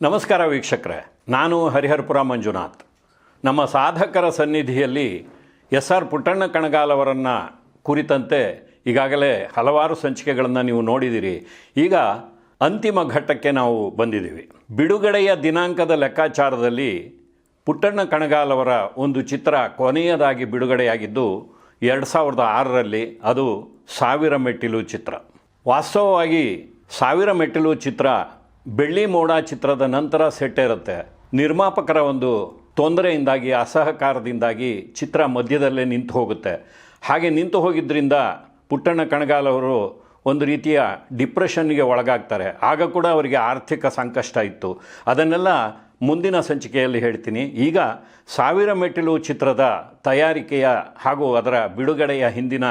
ನಮಸ್ಕಾರ ವೀಕ್ಷಕರೇ, ನಾನು ಹರಿಹರಪುರ ಮಂಜುನಾಥ್. ನಮ್ಮ ಸಾಧಕರ ಸನ್ನಿಧಿಯಲ್ಲಿ ಎಸ್ ಆರ್ ಪುಟ್ಟಣ್ಣ ಕಣಗಾಲ್ ಅವರನ್ನು ಕುರಿತಂತೆ ಈಗಾಗಲೇ ಹಲವಾರು ಸಂಚಿಕೆಗಳನ್ನು ನೀವು ನೋಡಿದಿರಿ. ಈಗ ಅಂತಿಮ ಘಟ್ಟಕ್ಕೆ ನಾವು ಬಂದಿದ್ದೀವಿ. ಬಿಡುಗಡೆಯ ದಿನಾಂಕದ ಲೆಕ್ಕಾಚಾರದಲ್ಲಿ ಪುಟ್ಟಣ್ಣ ಕಣಗಾಲ್ ಅವರ ಒಂದು ಚಿತ್ರ ಕೊನೆಯದಾಗಿ ಬಿಡುಗಡೆಯಾಗಿದ್ದು, ಎರಡು ಸಾವಿರದ ಆರರಲ್ಲಿ ಅದು ಸಾವಿರ ಮೆಟ್ಟಿಲು ಚಿತ್ರ. ವಾಸ್ತವವಾಗಿ ಸಾವಿರ ಮೆಟ್ಟಿಲು ಚಿತ್ರ ಬೆಳ್ಳಿ ಮೋಡ ಚಿತ್ರದ ನಂತರ ಸೆಟ್ ಇರುತ್ತೆ. ನಿರ್ಮಾಪಕರ ಒಂದು ತೊಂದರೆಯಿಂದಾಗಿ, ಅಸಹಕಾರದಿಂದಾಗಿ ಚಿತ್ರ ಮಧ್ಯದಲ್ಲೇ ನಿಂತು ಹೋಗುತ್ತೆ. ಹಾಗೆ ನಿಂತು ಹೋಗಿದ್ದರಿಂದ ಪುಟ್ಟಣ್ಣ ಕಣಗಾಲ್ ಅವರು ಒಂದು ರೀತಿಯ ಡಿಪ್ರೆಷನ್ಗೆ ಒಳಗಾಗ್ತಾರೆ. ಆಗ ಕೂಡ ಅವರಿಗೆ ಆರ್ಥಿಕ ಸಂಕಷ್ಟ ಇತ್ತು. ಅದನ್ನೆಲ್ಲ ಮುಂದಿನ ಸಂಚಿಕೆಯಲ್ಲಿ ಹೇಳ್ತೀನಿ. ಈಗ ಸಾವಿರ ಮೆಟ್ಟಿಲು ಚಿತ್ರದ ತಯಾರಿಕೆಯ ಹಾಗೂ ಅದರ ಬಿಡುಗಡೆಯ ಹಿಂದಿನ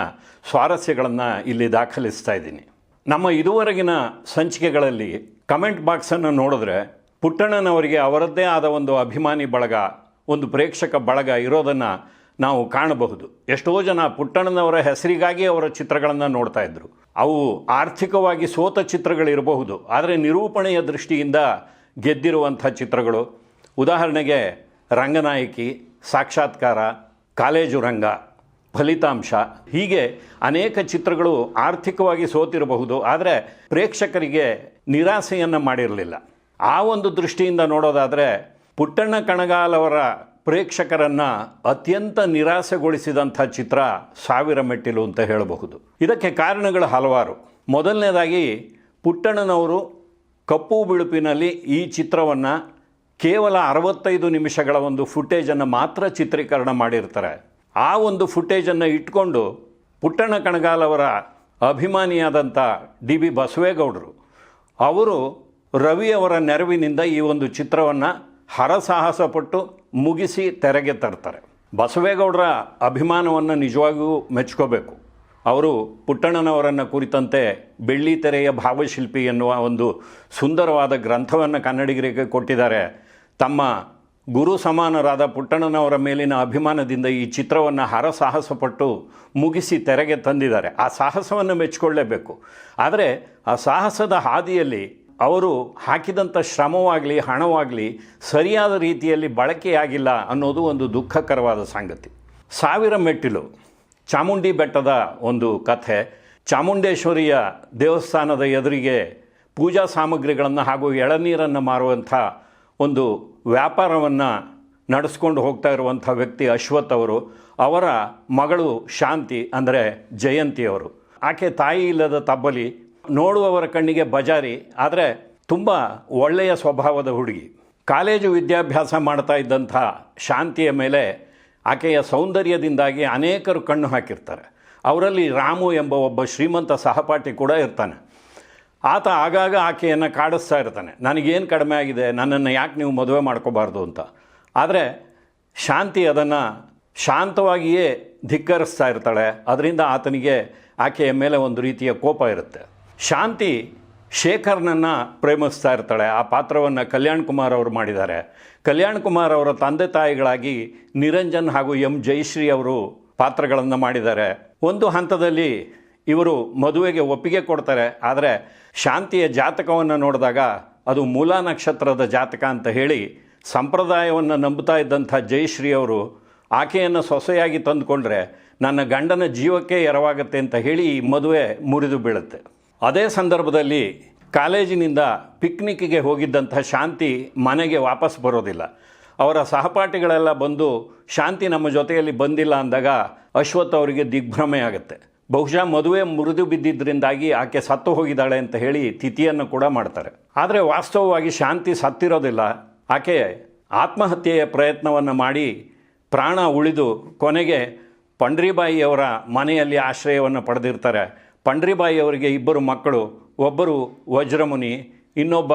ಸ್ವಾರಸ್ಯಗಳನ್ನು ಇಲ್ಲಿ ದಾಖಲಿಸ್ತಾ ಇದ್ದೀನಿ. ನಮ್ಮ ಇದುವರೆಗಿನ ಸಂಚಿಕೆಗಳಲ್ಲಿ ಕಮೆಂಟ್ ಬಾಕ್ಸನ್ನು ನೋಡಿದ್ರೆ ಪುಟ್ಟಣ್ಣನವರಿಗೆ ಅವರದ್ದೇ ಆದ ಒಂದು ಅಭಿಮಾನಿ ಬಳಗ, ಒಂದು ಪ್ರೇಕ್ಷಕ ಬಳಗ ಇರೋದನ್ನು ನಾವು ಕಾಣಬಹುದು. ಎಷ್ಟೋ ಜನ ಪುಟ್ಟಣ್ಣನವರ ಹೆಸರಿಗಾಗಿ ಅವರ ಚಿತ್ರಗಳನ್ನು ನೋಡ್ತಾ ಇದ್ದರು ಅವು ಆರ್ಥಿಕವಾಗಿ ಸೋತ ಚಿತ್ರಗಳಿರಬಹುದು, ಆದರೆ ನಿರೂಪಣೆಯ ದೃಷ್ಟಿಯಿಂದ ಗೆದ್ದಿರುವಂಥ ಚಿತ್ರಗಳು. ಉದಾಹರಣೆಗೆ ರಂಗನಾಯಕಿ, ಸಾಕ್ಷಾತ್ಕಾರ, ಕಾಲೇಜು ರಂಗ. ಫಲಿತಾಂಶ. ಹೀಗೆ ಅನೇಕ ಚಿತ್ರಗಳು ಆರ್ಥಿಕವಾಗಿ ಸೋತಿರಬಹುದು, ಆದರೆ ಪ್ರೇಕ್ಷಕರಿಗೆ ನಿರಾಸೆಯನ್ನು ಮಾಡಿರಲಿಲ್ಲ. ಆ ಒಂದು ದೃಷ್ಟಿಯಿಂದ ನೋಡೋದಾದರೆ ಪುಟ್ಟಣ್ಣ ಕಣಗಾಲ್ ಅವರ ಪ್ರೇಕ್ಷಕರನ್ನು ಅತ್ಯಂತ ನಿರಾಸೆಗೊಳಿಸಿದಂಥ ಚಿತ್ರ ಸಾವಿರ ಮೆಟ್ಟಿಲು ಅಂತ ಹೇಳಬಹುದು. ಇದಕ್ಕೆ ಕಾರಣಗಳು ಹಲವಾರು. ಮೊದಲನೇದಾಗಿ, ಪುಟ್ಟಣ್ಣನವರು ಕಪ್ಪು ಬಿಳುಪಿನಲ್ಲಿ ಈ ಚಿತ್ರವನ್ನು ಕೇವಲ ಅರವತ್ತೈದು ನಿಮಿಷಗಳ ಒಂದು ಫುಟೇಜನ್ನು ಮಾತ್ರ ಚಿತ್ರೀಕರಣ ಮಾಡಿರ್ತಾರೆ. ಆ ಒಂದು ಫುಟೇಜನ್ನು ಇಟ್ಕೊಂಡು ಪುಟ್ಟಣ್ಣ ಕಣಗಾಲ್ ಅವರ ಅಭಿಮಾನಿಯಾದಂಥ ಡಿ ಬಿ ಬಸವೇಗೌಡರು. ಅವರು ರವಿ ಅವರ ನೆರವಿನಿಂದ ಈ ಒಂದು ಚಿತ್ರವನ್ನು ಹರಸಾಹಸ ಪಟ್ಟು ಮುಗಿಸಿ ತೆರೆಗೆ ತರ್ತಾರೆ. ಬಸವೇಗೌಡರ ಅಭಿಮಾನವನ್ನು ನಿಜವಾಗಿಯೂ ಮೆಚ್ಕೋಬೇಕು. ಅವರು ಪುಟ್ಟಣ್ಣನವರನ್ನು ಕುರಿತಂತೆ ಬೆಳ್ಳಿ ತೆರೆಯ ಭಾವಶಿಲ್ಪಿ ಎನ್ನುವ ಒಂದು ಸುಂದರವಾದ ಗ್ರಂಥವನ್ನು ಕನ್ನಡಿಗರಿಗೆ ಕೊಟ್ಟಿದ್ದಾರೆ. ತಮ್ಮ ಗುರು ಸಮಾನರಾದ ಪುಟ್ಟಣ್ಣನವರ ಮೇಲಿನ ಅಭಿಮಾನದಿಂದ ಈ ಚಿತ್ರವನ್ನು ಹರಸಾಹಸಪಟ್ಟು ಮುಗಿಸಿ ತೆರೆಗೆ ತಂದಿದ್ದಾರೆ. ಆ ಸಾಹಸವನ್ನು ಮೆಚ್ಚಿಕೊಳ್ಳೇಬೇಕು. ಆದರೆ ಆ ಸಾಹಸದ ಹಾದಿಯಲ್ಲಿ ಅವರು ಹಾಕಿದಂಥ ಶ್ರಮವಾಗಲಿ, ಹಣವಾಗಲಿ ಸರಿಯಾದ ರೀತಿಯಲ್ಲಿ ಬಳಕೆಯಾಗಿಲ್ಲ ಅನ್ನೋದು ಒಂದು ದುಃಖಕರವಾದ ಸಂಗತಿ. ಸಾವಿರ ಮೆಟ್ಟಿಲು, ಚಾಮುಂಡಿ ಬೆಟ್ಟದ ಒಂದು ಕಥೆ, ಚಾಮುಂಡೇಶ್ವರಿಯ ದೇವಸ್ಥಾನದ ಎದುರಿಗೆ ಪೂಜಾ ಸಾಮಗ್ರಿಗಳನ್ನು ಹಾಗೂ ಎಳನೀರನ್ನು ಮಾರುವಂಥ ಒಂದು ವ್ಯಾಪಾರವನ್ನು ನಡೆಸ್ಕೊಂಡು ಹೋಗ್ತಾ ಇರುವಂಥ ವ್ಯಕ್ತಿ ಅಶ್ವಥ್ ಅವರು, ಅವರ ಮಗಳು ಶಾಂತಿ, ಅಂದರೆ ಜಯಂತಿಯವರು ಆಕೆ ತಾಯಿ ಇಲ್ಲದ ತಬ್ಬಲಿ, ನೋಡುವವರ ಕಣ್ಣಿಗೆ ಬಜಾರಿ, ಆದರೆ ತುಂಬ ಒಳ್ಳೆಯ ಸ್ವಭಾವದ ಹುಡುಗಿ. ಕಾಲೇಜು ವಿದ್ಯಾಭ್ಯಾಸ ಮಾಡ್ತಾ ಇದ್ದಂಥ ಶಾಂತಿಯ ಮೇಲೆ ಆಕೆಯ ಸೌಂದರ್ಯದಿಂದಾಗಿ ಅನೇಕರು ಕಣ್ಣು ಹಾಕಿರ್ತಾರೆ. ಅವರಲ್ಲಿ ರಾಮು ಎಂಬ ಒಬ್ಬ ಶ್ರೀಮಂತ ಸಹಪಾಠಿ ಕೂಡ ಇರ್ತಾನೆ. ಆತ ಆಗಾಗ ಆಕೆಯನ್ನು ಕಾಡಿಸ್ತಾ ಇರ್ತಾನೆ. ನನಗೇನು ಕಡಿಮೆ ಆಗಿದೆ? ನನ್ನನ್ನು ಯಾಕೆ ನೀವು ಮದುವೆ ಮಾಡ್ಕೋಬಾರ್ದು ಅಂತ. ಆದರೆ ಶಾಂತಿ ಅದನ್ನು ಶಾಂತವಾಗಿಯೇ ಧಿಕ್ಕರಿಸ್ತಾ ಇರ್ತಾಳೆ. ಅದರಿಂದ ಆತನಿಗೆ ಆಕೆಯ ಮೇಲೆ ಒಂದು ರೀತಿಯ ಕೋಪ ಇರುತ್ತೆ. ಶಾಂತಿ ಶೇಖರ್ನನ್ನು ಪ್ರೇಮಿಸ್ತಾ ಇರ್ತಾಳೆ. ಆ ಪಾತ್ರವನ್ನು ಕಲ್ಯಾಣ್ ಕುಮಾರ್ ಅವರು ಮಾಡಿದ್ದಾರೆ. ಕಲ್ಯಾಣ್ ಕುಮಾರ್ ಅವರ ತಂದೆ ತಾಯಿಗಳಾಗಿ ನಿರಂಜನ್ ಹಾಗೂ ಎಂ ಜಯಶ್ರೀ ಅವರು ಪಾತ್ರಗಳನ್ನು ಮಾಡಿದ್ದಾರೆ. ಒಂದು ಹಂತದಲ್ಲಿ ಇವರು ಮದುವೆಗೆ ಒಪ್ಪಿಗೆ ಕೊಡ್ತಾರೆ, ಆದರೆ ಶಾಂತಿಯ ಜಾತಕವನ್ನು ನೋಡಿದಾಗ ಅದು ಮೂಲ ನಕ್ಷತ್ರದ ಜಾತಕ ಅಂತ ಹೇಳಿ ಸಂಪ್ರದಾಯವನ್ನು ನಂಬುತ್ತಾ ಇದ್ದಂಥ ಜಯಶ್ರೀ ಅವರು ಆಕೆಯನ್ನು ಸೊಸೆಯಾಗಿ ತಂದುಕೊಂಡ್ರೆ ನನ್ನ ಗಂಡನ ಜೀವಕ್ಕೆ ಎರವಾಗುತ್ತೆ ಅಂತ ಹೇಳಿ ಈ ಮದುವೆ ಮುರಿದು ಬೀಳುತ್ತೆ. ಅದೇ ಸಂದರ್ಭದಲ್ಲಿ ಕಾಲೇಜಿನಿಂದ ಪಿಕ್ನಿಕ್ಗೆ ಹೋಗಿದ್ದಂಥ ಶಾಂತಿ ಮನೆಗೆ ವಾಪಸ್ ಬರೋದಿಲ್ಲ. ಅವರ ಸಹಪಾಠಿಗಳೆಲ್ಲ ಬಂದು, ಶಾಂತಿ ನಮ್ಮ ಜೊತೆಯಲ್ಲಿ ಬಂದಿಲ್ಲ ಅಂದಾಗ ಅಶ್ವಥ್ ಅವರಿಗೆ ದಿಗ್ಭ್ರಮೆ ಆಗುತ್ತೆ. ಬಹುಶಃ ಮದುವೆ ಮುರಿದು ಬಿದ್ದಿದ್ದರಿಂದಾಗಿ ಆಕೆ ಸತ್ತು ಹೋಗಿದ್ದಾಳೆ ಅಂತ ಹೇಳಿ ತಿಥಿಯನ್ನು ಕೂಡ ಮಾಡ್ತಾರೆ. ಆದರೆ ವಾಸ್ತವವಾಗಿ ಶಾಂತಿ ಸತ್ತಿರೋದಿಲ್ಲ. ಆಕೆ ಆತ್ಮಹತ್ಯೆಯ ಪ್ರಯತ್ನವನ್ನು ಮಾಡಿ ಪ್ರಾಣ ಉಳಿದು ಕೊನೆಗೆ ಪಂಡ್ರಿಬಾಯಿಯವರ ಮನೆಯಲ್ಲಿ ಆಶ್ರಯವನ್ನು ಪಡೆದಿರ್ತಾರೆ. ಪಂಡ್ರಿಬಾಯಿಯವರಿಗೆ ಇಬ್ಬರು ಮಕ್ಕಳು, ಒಬ್ಬರು ವಜ್ರಮುನಿ, ಇನ್ನೊಬ್ಬ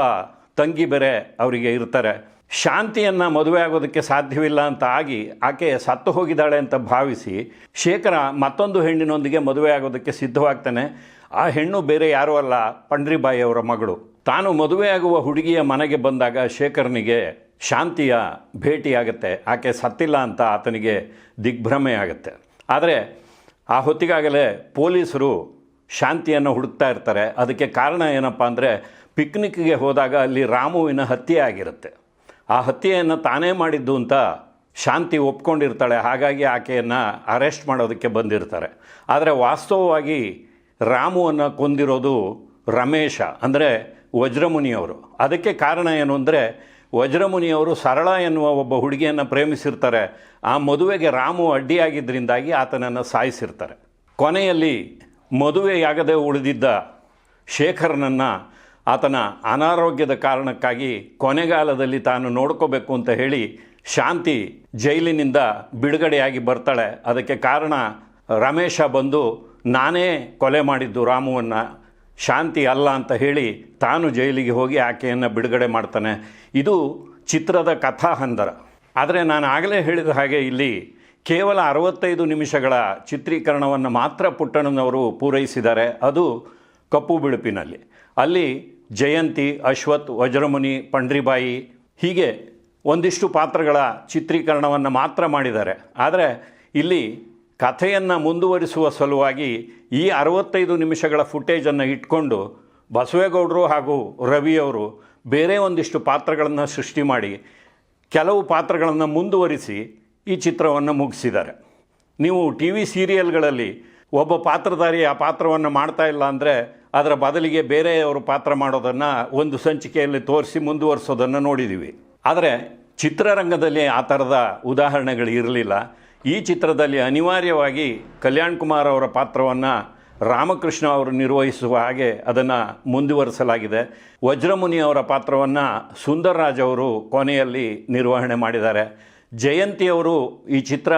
ತಂಗಿ ಬೇರೆ ಅವರಿಗೆ ಇರ್ತಾರೆ. ಶಾಂತಿಯನ್ನು ಮದುವೆ ಆಗೋದಕ್ಕೆ ಸಾಧ್ಯವಿಲ್ಲ ಅಂತ ಆಗಿ ಆಕೆ ಸತ್ತು ಹೋಗಿದ್ದಾಳೆ ಅಂತ ಭಾವಿಸಿ ಶೇಖರ ಮತ್ತೊಂದು ಹೆಣ್ಣಿನೊಂದಿಗೆ ಮದುವೆ ಆಗೋದಕ್ಕೆ ಸಿದ್ಧವಾಗ್ತಾನೆ. ಆ ಹೆಣ್ಣು ಬೇರೆ ಯಾರೂ ಅಲ್ಲ, ಪಂಡ್ರಿಬಾಯಿ ಅವರ ಮಗಳು. ತಾನು ಮದುವೆಯಾಗುವ ಹುಡುಗಿಯ ಮನೆಗೆ ಬಂದಾಗ ಶೇಖರ್ನಿಗೆ ಶಾಂತಿಯ ಭೇಟಿಯಾಗುತ್ತೆ. ಆಕೆ ಸತ್ತಿಲ್ಲ ಅಂತ ಆತನಿಗೆ ದಿಗ್ಭ್ರಮೆ ಆಗುತ್ತೆ ಆದರೆ ಆ ಹೊತ್ತಿಗಾಗಲೇ ಪೊಲೀಸರು ಶಾಂತಿಯನ್ನು ಹುಡುಕ್ತಾ ಇರ್ತಾರೆ. ಅದಕ್ಕೆ ಕಾರಣ ಏನಪ್ಪ ಅಂದರೆ ಪಿಕ್ನಿಕ್ಗೆ ಹೋದಾಗ ಅಲ್ಲಿ ರಾಮುವಿನ ಹತ್ಯೆ ಆಗಿರುತ್ತೆ. ಆ ಹತ್ಯೆಯನ್ನು ತಾನೇ ಮಾಡಿದ್ದು ಅಂತ ಶಾಂತಿ ಒಪ್ಕೊಂಡಿರ್ತಾಳೆ. ಹಾಗಾಗಿ ಆಕೆಯನ್ನು ಅರೆಸ್ಟ್ ಮಾಡೋದಕ್ಕೆ ಬಂದಿರ್ತಾರೆ. ಆದರೆ ವಾಸ್ತವವಾಗಿ ರಾಮುವನ್ನು ಕೊಂದಿರೋದು ರಮೇಶ, ಅಂದರೆ ವಜ್ರಮುನಿಯವರು. ಅದಕ್ಕೆ ಕಾರಣ ಏನು ಅಂದರೆ ವಜ್ರಮುನಿಯವರು ಸರಳ ಎನ್ನುವ ಒಬ್ಬ ಹುಡುಗಿಯನ್ನು ಪ್ರೇಮಿಸಿರ್ತಾರೆ. ಆ ಮದುವೆಗೆ ರಾಮು ಅಡ್ಡಿಯಾಗಿದ್ದರಿಂದಾಗಿ ಆತನನ್ನು ಸಾಯಿಸಿರ್ತಾರೆ. ಕೊನೆಯಲ್ಲಿ ಮದುವೆಯಾಗದೆ ಉಳಿದಿದ್ದ ಶೇಖರನನ್ನು ಆತನ ಅನಾರೋಗ್ಯದ ಕಾರಣಕ್ಕಾಗಿ ಕೊನೆಗಾಲದಲ್ಲಿ ತಾನು ನೋಡ್ಕೋಬೇಕು ಅಂತ ಹೇಳಿ ಶಾಂತಿ ಜೈಲಿನಿಂದ ಬಿಡುಗಡೆಯಾಗಿ ಬರ್ತಾಳೆ. ಅದಕ್ಕೆ ಕಾರಣ ರಮೇಶ ಬಂದು ನಾನೇ ಕೊಲೆ ಮಾಡಿದ್ದು ರಾಮುವನ್ನು. ಶಾಂತಿ ಅಲ್ಲ ಅಂತ ಹೇಳಿ ತಾನು ಜೈಲಿಗೆ ಹೋಗಿ ಆಕೆಯನ್ನು ಬಿಡುಗಡೆ ಮಾಡ್ತಾನೆ. ಇದು ಚಿತ್ರದ ಕಥಾಹಂದರ. ಆದರೆ ನಾನು ಆಗಲೇ ಹೇಳಿದ ಹಾಗೆ ಇಲ್ಲಿ ಕೇವಲ ಅರವತ್ತೈದು ನಿಮಿಷಗಳ ಚಿತ್ರೀಕರಣವನ್ನು ಮಾತ್ರ ಪುಟ್ಟಣ್ಣನವರು ಪೂರೈಸಿದ್ದಾರೆ. ಅದು ಕಪ್ಪು ಬಿಳುಪಿನಲ್ಲಿ. ಅಲ್ಲಿ ಜಯಂತಿ, ಅಶ್ವಥ್, ವಜ್ರಮುನಿ, ಪಂಡ್ರಿಬಾಯಿ ಹೀಗೆ ಒಂದಿಷ್ಟು ಪಾತ್ರಗಳ ಚಿತ್ರೀಕರಣವನ್ನು ಮಾತ್ರ ಮಾಡಿದ್ದಾರೆ. ಆದರೆ ಇಲ್ಲಿ ಕಥೆಯನ್ನು ಮುಂದುವರಿಸುವ ಸಲುವಾಗಿ ಈ ಅರವತ್ತೈದು ನಿಮಿಷಗಳ ಫುಟೇಜನ್ನು ಇಟ್ಕೊಂಡು ಬಸವೇಗೌಡರು ಹಾಗೂ ರವಿಯವರು ಬೇರೆ ಒಂದಿಷ್ಟು ಪಾತ್ರಗಳನ್ನು ಸೃಷ್ಟಿ ಮಾಡಿ ಕೆಲವು ಪಾತ್ರಗಳನ್ನು ಮುಂದುವರಿಸಿ ಈ ಚಿತ್ರವನ್ನು ಮುಗಿಸಿದ್ದಾರೆ. ನೀವು ಟಿ ವಿ ಸೀರಿಯಲ್ಗಳಲ್ಲಿ ಒಬ್ಬ ಪಾತ್ರಧಾರಿ ಆ ಪಾತ್ರವನ್ನು ಮಾಡ್ತಾ ಇಲ್ಲ ಅಂದರೆ ಅದರ ಬದಲಿಗೆ ಬೇರೆಯವರು ಪಾತ್ರ ಮಾಡೋದನ್ನು ಒಂದು ಸಂಚಿಕೆಯಲ್ಲಿ ತೋರಿಸಿ ಮುಂದುವರಿಸೋದನ್ನು ನೋಡಿದ್ದೀವಿ ಆದರೆ ಚಿತ್ರರಂಗದಲ್ಲಿ ಆ ಥರದ ಉದಾಹರಣೆಗಳು ಇರಲಿಲ್ಲ. ಈ ಚಿತ್ರದಲ್ಲಿ ಅನಿವಾರ್ಯವಾಗಿ ಕಲ್ಯಾಣ್ ಕುಮಾರ್ ಅವರ ಪಾತ್ರವನ್ನು ರಾಮಕೃಷ್ಣ ಅವರು ನಿರ್ವಹಿಸುವ ಹಾಗೆ ಅದನ್ನು ಮುಂದುವರಿಸಲಾಗಿದೆ. ವಜ್ರಮುನಿ ಅವರ ಪಾತ್ರವನ್ನು ಸುಂದರ್ರಾಜ್ ಅವರು ಕೊನೆಯಲ್ಲಿ ನಿರ್ವಹಣೆ ಮಾಡಿದ್ದಾರೆ. ಜಯಂತಿಯವರು ಈ ಚಿತ್ರ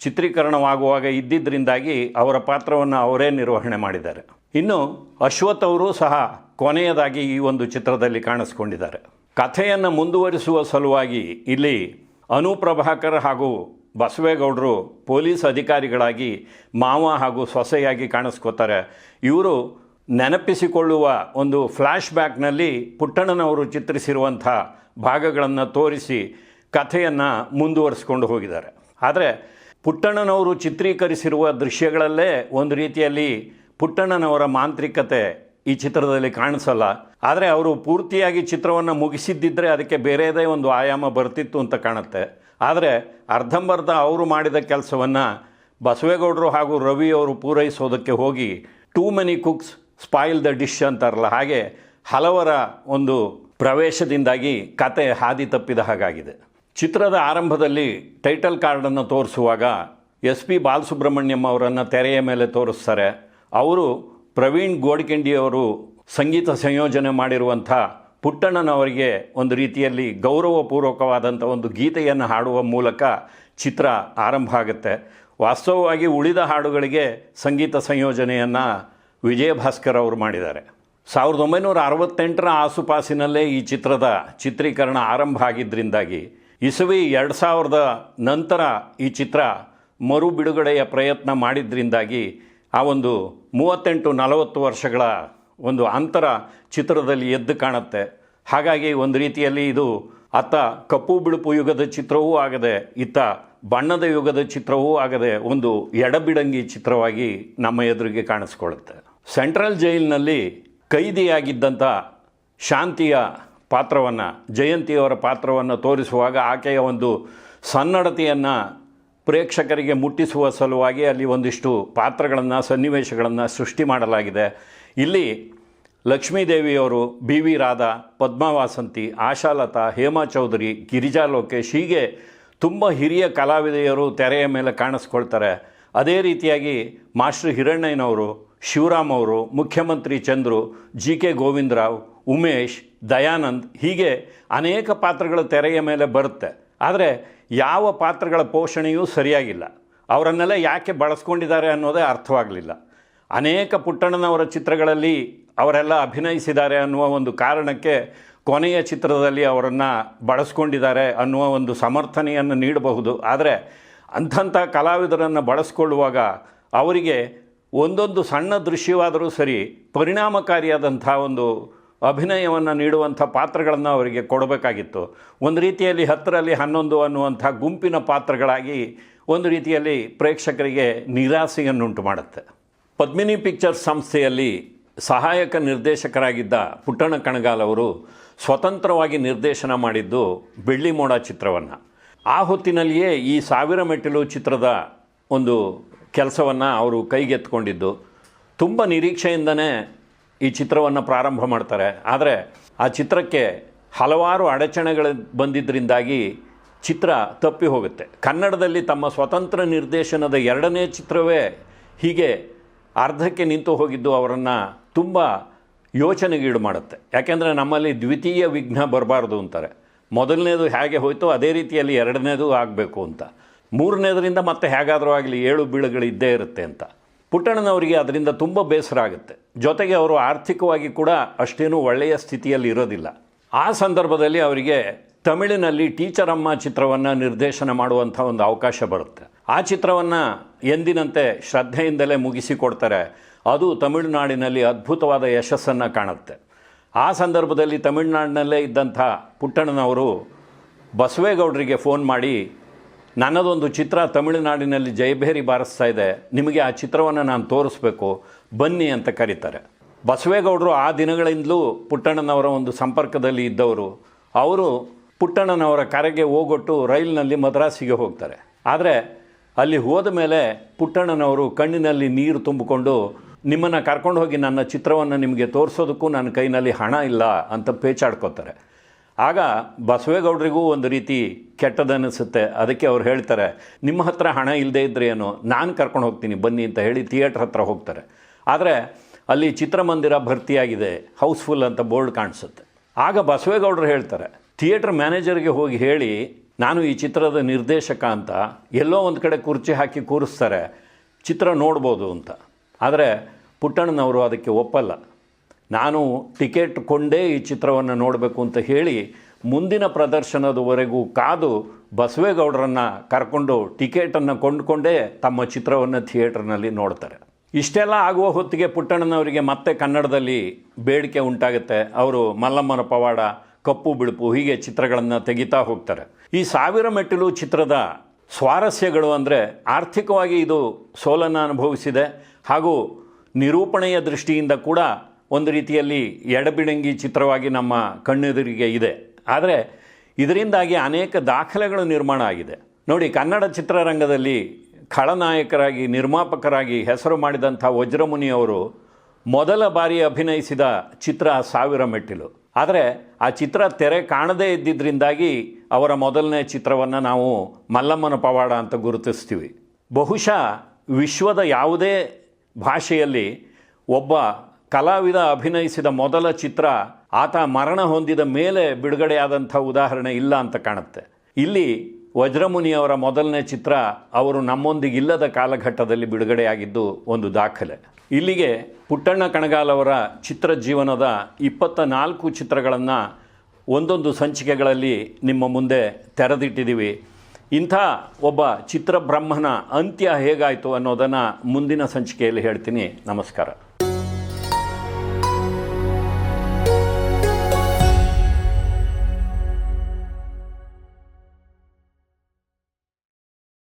ಚಿತ್ರೀಕರಣವಾಗುವಾಗ ಇದ್ದಿದ್ದರಿಂದಾಗಿ ಅವರ ಪಾತ್ರವನ್ನು ಅವರೇ ನಿರ್ವಹಣೆ ಮಾಡಿದ್ದಾರೆ. ಇನ್ನು ಅಶ್ವಥ್ ಅವರು ಸಹ ಕೊನೆಯದಾಗಿ ಈ ಒಂದು ಚಿತ್ರದಲ್ಲಿ ಕಾಣಿಸ್ಕೊಂಡಿದ್ದಾರೆ. ಕಥೆಯನ್ನು ಮುಂದುವರಿಸುವ ಸಲುವಾಗಿ ಇಲ್ಲಿ ಅನು ಪ್ರಭಾಕರ್ ಹಾಗೂ ಬಸವೇಗೌಡರು ಪೊಲೀಸ್ ಅಧಿಕಾರಿಗಳಾಗಿ ಮಾವ ಹಾಗೂ ಸೊಸೆಯಾಗಿ ಕಾಣಿಸ್ಕೋತಾರೆ. ಇವರು ನೆನಪಿಸಿಕೊಳ್ಳುವ ಒಂದು ಫ್ಲ್ಯಾಶ್ ಬ್ಯಾಕ್ನಲ್ಲಿ ಪುಟ್ಟಣ್ಣನವರು ಚಿತ್ರಿಸಿರುವಂಥ ಭಾಗಗಳನ್ನು ತೋರಿಸಿ ಕಥೆಯನ್ನು ಮುಂದುವರಿಸ್ಕೊಂಡು ಹೋಗಿದ್ದಾರೆ. ಆದರೆ ಪುಟ್ಟಣ್ಣನವರು ಚಿತ್ರೀಕರಿಸಿರುವ ದೃಶ್ಯಗಳಲ್ಲೇ ಒಂದು ರೀತಿಯಲ್ಲಿ ಪುಟ್ಟಣ್ಣನವರ ಮಾಂತ್ರಿಕತೆ ಈ ಚಿತ್ರದಲ್ಲಿ ಕಾಣಿಸಲ್ಲ. ಆದರೆ ಅವರು ಪೂರ್ತಿಯಾಗಿ ಚಿತ್ರವನ್ನು ಮುಗಿಸಿದ್ದಿದ್ದರೆ ಅದಕ್ಕೆ ಬೇರೆಯದೇ ಒಂದು ಆಯಾಮ ಬರ್ತಿತ್ತು ಅಂತ ಕಾಣುತ್ತೆ. ಆದರೆ ಅರ್ಧಂಬರ್ಧ ಅವರು ಮಾಡಿದ ಕೆಲಸವನ್ನು ಬಸವೇಗೌಡರು ಹಾಗೂ ರವಿ ಅವರು ಪೂರೈಸೋದಕ್ಕೆ ಹೋಗಿ too many cooks spoil the dish ಅಂತಾರಲ್ಲ, ಹಾಗೆ ಹಲವರ ಒಂದು ಪ್ರವೇಶದಿಂದಾಗಿ ಕತೆ ಹಾದಿ ತಪ್ಪಿದ ಹಾಗಾಗಿದೆ. ಚಿತ್ರದ ಆರಂಭದಲ್ಲಿ ಟೈಟಲ್ ಕಾರ್ಡನ್ನು ತೋರಿಸುವಾಗ ಎಸ್ ಪಿ ಬಾಲಸುಬ್ರಹ್ಮಣ್ಯಂ ಅವರನ್ನು ತೆರೆಯ ಮೇಲೆ ತೋರಿಸ್ತಾರೆ. ಅವರು ಪ್ರವೀಣ್ ಗೋಡ್ಕೆಂಡಿಯವರು ಸಂಗೀತ ಸಂಯೋಜನೆ ಮಾಡಿರುವಂಥ ಪುಟ್ಟಣ್ಣನವರಿಗೆ ಒಂದು ರೀತಿಯಲ್ಲಿ ಗೌರವಪೂರ್ವಕವಾದಂಥ ಒಂದು ಗೀತೆಯನ್ನು ಹಾಡುವ ಮೂಲಕ ಚಿತ್ರ ಆರಂಭ ಆಗುತ್ತೆ. ವಾಸ್ತವವಾಗಿ ಉಳಿದ ಹಾಡುಗಳಿಗೆ ಸಂಗೀತ ಸಂಯೋಜನೆಯನ್ನು ವಿಜಯ ಭಾಸ್ಕರ್ ಅವರು ಮಾಡಿದ್ದಾರೆ. ಸಾವಿರದ ಒಂಬೈನೂರ ಅರವತ್ತೆಂಟರ ಆಸುಪಾಸಿನಲ್ಲೇ ಈ ಚಿತ್ರದ ಚಿತ್ರೀಕರಣ ಆರಂಭ ಆಗಿದ್ದರಿಂದಾಗಿ ಇಸವಿ ಎರಡು ಸಾವಿರದ ನಂತರ ಈ ಚಿತ್ರ ಮರು ಬಿಡುಗಡೆಯ ಪ್ರಯತ್ನ ಮಾಡಿದ್ರಿಂದಾಗಿ ಆ ಒಂದು ಮೂವತ್ತೆಂಟು ನಲವತ್ತು ವರ್ಷಗಳ ಒಂದು ಅಂತರ ಚಿತ್ರದಲ್ಲಿ ಎದ್ದು ಕಾಣುತ್ತೆ. ಹಾಗಾಗಿ ಒಂದು ರೀತಿಯಲ್ಲಿ ಇದು ಅತ್ತ ಕಪ್ಪು ಬಿಳುಪು ಯುಗದ ಚಿತ್ರವೂ ಆಗದೆ, ಇತ್ತ ಬಣ್ಣದ ಯುಗದ ಚಿತ್ರವೂ ಆಗದೆ ಒಂದು ಎಡಬಿಡಂಗಿ ಚಿತ್ರವಾಗಿ ನಮ್ಮ ಎದುರಿಗೆ ಕಾಣಿಸ್ಕೊಳ್ಳುತ್ತೆ. ಸೆಂಟ್ರಲ್ ಜೈಲಿನಲ್ಲಿ ಕೈದಿಯಾಗಿದ್ದಂಥ ಶಾಂತಿಯ ಪಾತ್ರವನ್ನು, ಜಯಂತಿಯವರ ಪಾತ್ರವನ್ನು ತೋರಿಸುವಾಗ ಆಕೆಯ ಒಂದು ಸನ್ನಡತೆಯನ್ನು ಪ್ರೇಕ್ಷಕರಿಗೆ ಮುಟ್ಟಿಸುವ ಸಲುವಾಗಿ ಅಲ್ಲಿ ಒಂದಿಷ್ಟು ಪಾತ್ರಗಳನ್ನು, ಸನ್ನಿವೇಶಗಳನ್ನು ಸೃಷ್ಟಿ ಮಾಡಲಾಗಿದೆ. ಇಲ್ಲಿ ಲಕ್ಷ್ಮೀದೇವಿಯವರು ಬಿ ವಿ ರಾಧಾ, ಪದ್ಮಾವಾಸಂತಿ, ಆಶಾಲತಾ, ಹೇಮಾ ಚೌಧರಿ, ಗಿರಿಜಾ ಲೋಕೇಶ್ ಹೀಗೆ ತುಂಬ ಹಿರಿಯ ಕಲಾವಿದೆಯರು ತೆರೆಯ ಮೇಲೆ ಕಾಣಿಸ್ಕೊಳ್ತಾರೆ. ಅದೇ ರೀತಿಯಾಗಿ ಮಾಸ್ಟರ್ ಹಿರಣ್ಣಯ್ಯನವರು, ಶಿವರಾಮ್ ಅವರು, ಮುಖ್ಯಮಂತ್ರಿ ಚಂದ್ರು, ಜಿ ಕೆ ಗೋವಿಂದರಾವ್, ಉಮೇಶ್, ದಯಾನಂದ್ ಹೀಗೆ ಅನೇಕ ಪಾತ್ರಗಳು ತೆರೆಯ ಮೇಲೆ ಬರುತ್ತೆ. ಆದರೆ ಯಾವ ಪಾತ್ರಗಳ ಪೋಷಣೆಯೂ ಸರಿಯಾಗಿಲ್ಲ. ಅವರನ್ನೆಲ್ಲ ಯಾಕೆ ಬಳಸ್ಕೊಂಡಿದ್ದಾರೆ ಅನ್ನೋದೇ ಅರ್ಥವಾಗಲಿಲ್ಲ. ಅನೇಕ ಪುಟ್ಟಣ್ಣನವರ ಚಿತ್ರಗಳಲ್ಲಿ ಅವರೆಲ್ಲ ಅಭಿನಯಿಸಿದ್ದಾರೆ ಅನ್ನುವ ಒಂದು ಕಾರಣಕ್ಕೆ ಕೊನೆಯ ಚಿತ್ರದಲ್ಲಿ ಅವರನ್ನು ಬಳಸ್ಕೊಂಡಿದ್ದಾರೆ ಅನ್ನುವ ಒಂದು ಸಮರ್ಥನೆಯನ್ನು ನೀಡಬಹುದು. ಆದರೆ ಅಂಥಂಥ ಕಲಾವಿದರನ್ನು ಬಳಸ್ಕೊಳ್ಳುವಾಗ ಅವರಿಗೆ ಒಂದೊಂದು ಸಣ್ಣ ದೃಶ್ಯವಾದರೂ ಸರಿ ಪರಿಣಾಮಕಾರಿಯಾದಂಥ ಒಂದು ಅಭಿನಯವನ್ನು ನೀಡುವಂಥ ಪಾತ್ರಗಳನ್ನು ಅವರಿಗೆ ಕೊಡಬೇಕಾಗಿತ್ತು. ಒಂದು ರೀತಿಯಲ್ಲಿ ಹತ್ತರಲ್ಲಿ ಹನ್ನೊಂದು ಅನ್ನುವಂಥ ಗುಂಪಿನ ಪಾತ್ರಗಳಾಗಿ ಒಂದು ರೀತಿಯಲ್ಲಿ ಪ್ರೇಕ್ಷಕರಿಗೆ ನಿರಾಸೆಯನ್ನುಂಟು ಮಾಡುತ್ತೆ. ಪದ್ಮಿನಿ ಪಿಕ್ಚರ್ಸ್ ಸಂಸ್ಥೆಯಲ್ಲಿ ಸಹಾಯಕ ನಿರ್ದೇಶಕರಾಗಿದ್ದ ಪುಟ್ಟಣ ಕಣಗಾಲ್ ಅವರು ಸ್ವತಂತ್ರವಾಗಿ ನಿರ್ದೇಶನ ಮಾಡಿದ್ದು ಬೆಳ್ಳಿ ಮೋಡ ಚಿತ್ರವನ್ನು. ಆ ಹೊತ್ತಿನಲ್ಲಿಯೇ ಈ ಸಾವಿರ ಮೆಟ್ಟಿಲು ಚಿತ್ರದ ಒಂದು ಕೆಲಸವನ್ನು ಅವರು ಕೈಗೆತ್ಕೊಂಡಿದ್ದು ತುಂಬ ನಿರೀಕ್ಷೆಯಿಂದನೇ ಈ ಚಿತ್ರವನ್ನು ಪ್ರಾರಂಭ ಮಾಡ್ತಾರೆ. ಆದರೆ ಆ ಚಿತ್ರಕ್ಕೆ ಹಲವಾರು ಅಡಚಣೆಗಳು ಬಂದಿದ್ದರಿಂದಾಗಿ ಚಿತ್ರ ತಪ್ಪಿ ಹೋಗುತ್ತೆ. ಕನ್ನಡದಲ್ಲಿ ತಮ್ಮ ಸ್ವತಂತ್ರ ನಿರ್ದೇಶನದ ಎರಡನೇ ಚಿತ್ರವೇ ಹೀಗೆ ಅರ್ಧಕ್ಕೆ ನಿಂತು ಹೋಗಿದ್ದು ಅವರನ್ನು ತುಂಬ ಯೋಚನೆಗೀಡು ಮಾಡುತ್ತೆ. ಯಾಕೆಂದರೆ ನಮ್ಮಲ್ಲಿ ದ್ವಿತೀಯ ವಿಘ್ನ ಬರಬಾರ್ದು ಅಂತಾರೆ. ಮೊದಲನೇದು ಹೇಗೆ ಹೋಯ್ತೋ ಅದೇ ರೀತಿಯಲ್ಲಿ ಎರಡನೇದು ಆಗಬೇಕು ಅಂತ. ಮೂರನೇದರಿಂದ ಮತ್ತೆ ಹೇಗಾದರೂ ಆಗಲಿ ಏಳು ಬೀಳುಗಳು ಇದ್ದೇ ಇರುತ್ತೆ ಅಂತ. ಪುಟ್ಟಣ್ಣನವರಿಗೆ ಅದರಿಂದ ತುಂಬ ಬೇಸರ ಆಗುತ್ತೆ. ಜೊತೆಗೆ ಅವರು ಆರ್ಥಿಕವಾಗಿ ಕೂಡ ಅಷ್ಟೇನೂ ಒಳ್ಳೆಯ ಸ್ಥಿತಿಯಲ್ಲಿ ಇರೋದಿಲ್ಲ. ಆ ಸಂದರ್ಭದಲ್ಲಿ ಅವರಿಗೆ ತಮಿಳಿನಲ್ಲಿ ಟೀಚರ್ ಅಮ್ಮ ಚಿತ್ರವನ್ನು ನಿರ್ದೇಶನ ಮಾಡುವಂಥ ಒಂದು ಅವಕಾಶ ಬರುತ್ತೆ. ಆ ಚಿತ್ರವನ್ನು ಎಂದಿನಂತೆ ಶ್ರದ್ಧೆಯಿಂದಲೇ ಮುಗಿಸಿಕೊಡ್ತಾರೆ. ಅದು ತಮಿಳುನಾಡಿನಲ್ಲಿ ಅದ್ಭುತವಾದ ಯಶಸ್ಸನ್ನು ಕಾಣುತ್ತೆ. ಆ ಸಂದರ್ಭದಲ್ಲಿ ತಮಿಳುನಾಡಿನಲ್ಲೇ ಇದ್ದಂಥ ಪುಟ್ಟಣ್ಣನವರು ಬಸವೇಗೌಡರಿಗೆ ಫೋನ್ ಮಾಡಿ, ನನ್ನದೊಂದು ಚಿತ್ರ ತಮಿಳುನಾಡಿನಲ್ಲಿ ಜಯಭೇರಿ ಬಾರಿಸ್ತಾ ಇದೆ. ನಿಮಗೆ ಆ ಚಿತ್ರವನ್ನು ನಾನು ತೋರಿಸ್ಬೇಕು. ಬನ್ನಿ ಅಂತ ಕರೀತಾರೆ. ಬಸವೇಗೌಡರು ಆ ದಿನಗಳಿಂದಲೂ ಪುಟ್ಟಣ್ಣನವರ ಒಂದು ಸಂಪರ್ಕದಲ್ಲಿ ಇದ್ದವರು. ಅವರು ಪುಟ್ಟಣ್ಣನವರ ಕರೆಗೆ ಹೋಗೊಟ್ಟು ರೈಲಿನಲ್ಲಿ ಮದ್ರಾಸಿಗೆ ಹೋಗ್ತಾರೆ. ಆದರೆ ಅಲ್ಲಿ ಹೋದ ಮೇಲೆ ಪುಟ್ಟಣ್ಣನವರು ಕಣ್ಣಿನಲ್ಲಿ ನೀರು ತುಂಬಿಕೊಂಡು, ನಿಮ್ಮನ್ನು ಕರ್ಕೊಂಡು ಹೋಗಿ ನನ್ನ ಚಿತ್ರವನ್ನು ನಿಮಗೆ ತೋರಿಸೋದಕ್ಕೂ ನನ್ನ ಕೈನಲ್ಲಿ ಹಣ ಇಲ್ಲ ಅಂತ ಪೇಚಾಡ್ಕೋತಾರೆ. ಆಗ ಬಸವೇಗೌಡರಿಗೂ ಒಂದು ರೀತಿ ಕೆಟ್ಟದನಿಸುತ್ತೆ ಅದಕ್ಕೆ ಅವ್ರು ಹೇಳ್ತಾರೆ, ನಿಮ್ಮ ಹತ್ರ ಹಣ ಇಲ್ಲದೇ ಏನು? ನಾನು ಕರ್ಕೊಂಡು ಹೋಗ್ತೀನಿ, ಬನ್ನಿ ಅಂತ ಹೇಳಿ ಥಿಯೇಟ್ರ್ ಹತ್ರ ಹೋಗ್ತಾರೆ. ಆದರೆ ಅಲ್ಲಿ ಚಿತ್ರಮಂದಿರ ಭರ್ತಿಯಾಗಿದೆ, ಹೌಸ್ಫುಲ್ ಅಂತ ಬೋರ್ಡ್ ಕಾಣಿಸುತ್ತೆ. ಆಗ ಬಸವೇಗೌಡರು ಹೇಳ್ತಾರೆ, ಥಿಯೇಟ್ರ್ ಮ್ಯಾನೇಜರ್ಗೆ ಹೋಗಿ ಹೇಳಿ, ನಾನು ಈ ಚಿತ್ರದ ನಿರ್ದೇಶಕ ಅಂತ, ಎಲ್ಲೋ ಒಂದು ಕಡೆ ಕುರ್ಚಿ ಹಾಕಿ ಕೂರಿಸ್ತಾರೆ, ಚಿತ್ರ ನೋಡ್ಬೋದು ಅಂತ. ಆದರೆ ಪುಟ್ಟಣ್ಣನವರು ಅದಕ್ಕೆ ಒಪ್ಪಲ್ಲ. ನಾನು ಟಿಕೆಟ್ ಕೊಂಡೇ ಈ ಚಿತ್ರವನ್ನು ನೋಡಬೇಕು ಅಂತ ಹೇಳಿ, ಮುಂದಿನ ಪ್ರದರ್ಶನದವರೆಗೂ ಕಾದು ಬಸವೇಗೌಡರನ್ನು ಕರ್ಕೊಂಡು ಟಿಕೆಟನ್ನು ಕೊಂಡುಕೊಂಡೇ ತಮ್ಮ ಚಿತ್ರವನ್ನು ಥಿಯೇಟ್ರ್ನಲ್ಲಿ ನೋಡ್ತಾರೆ. ಇಷ್ಟೆಲ್ಲ ಆಗುವ ಹೊತ್ತಿಗೆ ಪುಟ್ಟಣ್ಣನವರಿಗೆ ಮತ್ತೆ ಕನ್ನಡದಲ್ಲಿ ಬೇಡಿಕೆ ಉಂಟಾಗುತ್ತೆ. ಅವರು ಮಲ್ಲಮ್ಮನ ಪವಾಡ, ಕಪ್ಪು ಬಿಳುಪು ಹೀಗೆ ಚಿತ್ರಗಳನ್ನು ತೆಗಿತಾ ಹೋಗ್ತಾರೆ. ಈ ಸಾವಿರ ಮೆಟ್ಟಿಲು ಚಿತ್ರದ ಸ್ವಾರಸ್ಯಗಳು ಅಂದರೆ ಆರ್ಥಿಕವಾಗಿ ಇದು ಸೋಲನ್ನು ಅನುಭವಿಸಿದೆ. ಹಾಗೂ ನಿರೂಪಣೆಯ ದೃಷ್ಟಿಯಿಂದ ಕೂಡ ಒಂದು ರೀತಿಯಲ್ಲಿ ಎಡಬಿಡಂಗಿ ಚಿತ್ರವಾಗಿ ನಮ್ಮ ಕಣ್ಣೆದುರಿಗೆ ಇದೆ. ಆದರೆ ಇದರಿಂದಾಗಿ ಅನೇಕ ದಾಖಲೆಗಳು ನಿರ್ಮಾಣ ಆಗಿದೆ. ನೋಡಿ, ಕನ್ನಡ ಚಿತ್ರರಂಗದಲ್ಲಿ ಖಳನಾಯಕರಾಗಿ, ನಿರ್ಮಾಪಕರಾಗಿ ಹೆಸರು ಮಾಡಿದಂಥ ವಜ್ರಮುನಿಯವರು ಮೊದಲ ಬಾರಿ ಅಭಿನಯಿಸಿದ ಚಿತ್ರ ಸಾವಿರ ಮೆಟ್ಟಿಲು. ಆದರೆ ಆ ಚಿತ್ರ ತೆರೆ ಕಾಣದೇ ಇದ್ದಿದ್ದರಿಂದಾಗಿ ಅವರ ಮೊದಲನೇ ಚಿತ್ರವನ್ನು ನಾವು ಮಲ್ಲಮ್ಮನ ಪವಾಡ ಅಂತ ಗುರುತಿಸ್ತೀವಿ. ಬಹುಶಃ ವಿಶ್ವದ ಯಾವುದೇ ಭಾಷೆಯಲ್ಲಿ ಒಬ್ಬ ಕಲಾವಿದ ಅಭಿನಯಿಸಿದ ಮೊದಲ ಚಿತ್ರ ಆತ ಮರಣ ಹೊಂದಿದ ಮೇಲೆ ಬಿಡುಗಡೆಯಾದಂಥ ಉದಾಹರಣೆ ಇಲ್ಲ ಅಂತ ಕಾಣುತ್ತೆ. ಇಲ್ಲಿ ವಜ್ರಮುನಿಯವರ ಮೊದಲನೇ ಚಿತ್ರ ಅವರು ನಮ್ಮೊಂದಿಗಿಲ್ಲದ ಕಾಲಘಟ್ಟದಲ್ಲಿ ಬಿಡುಗಡೆಯಾಗಿದ್ದು ಒಂದು ದಾಖಲೆ. ಇಲ್ಲಿಗೆ ಪುಟ್ಟಣ್ಣ ಕಣಗಾಲ್ ಅವರ ಚಿತ್ರ ಜೀವನದ ಇಪ್ಪತ್ತ ನಾಲ್ಕು ಚಿತ್ರಗಳನ್ನು ಒಂದೊಂದು ಸಂಚಿಕೆಗಳಲ್ಲಿ ನಿಮ್ಮ ಮುಂದೆ ತೆರೆದಿಟ್ಟಿದ್ದೀವಿ. ಇಂಥ ಒಬ್ಬ ಚಿತ್ರಬ್ರಹ್ಮನ ಅಂತ್ಯ ಹೇಗಾಯಿತು ಅನ್ನೋದನ್ನು ಮುಂದಿನ ಸಂಚಿಕೆಯಲ್ಲಿ ಹೇಳ್ತೀನಿ. ನಮಸ್ಕಾರ.